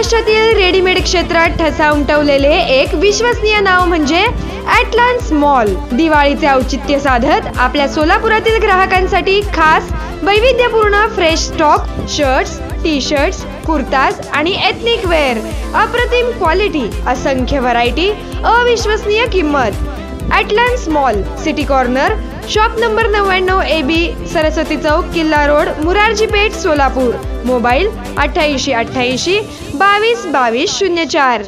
महाराष्ट्रातील रेडीमेड क्षेत्रात ठसा उमटवलेले एक विश्वसनीय नाव म्हणजे ॲटलान्स मॉल. दिवाळीचे औचित्य साधत आपल्या सोलापुरातील ग्राहकांसाठी खास वैविध्यपूर्ण fresh stock shirts T shirts kurtas आणि एथनिक वेअर. अप्रतिम क्वालिटी असंख्य व्हरायटी अविश्वसनीय किंमत. ॲटलान्स mall city corner shop number नव्याण्णव ए बी सरस्वती चौक किल्ला रोड मुरारजी पेठ सोलापूर. मोबाईल अठ्ठ्याऐंशी अठ्ठ्याऐंशी बावीस बावीस शून्य चार.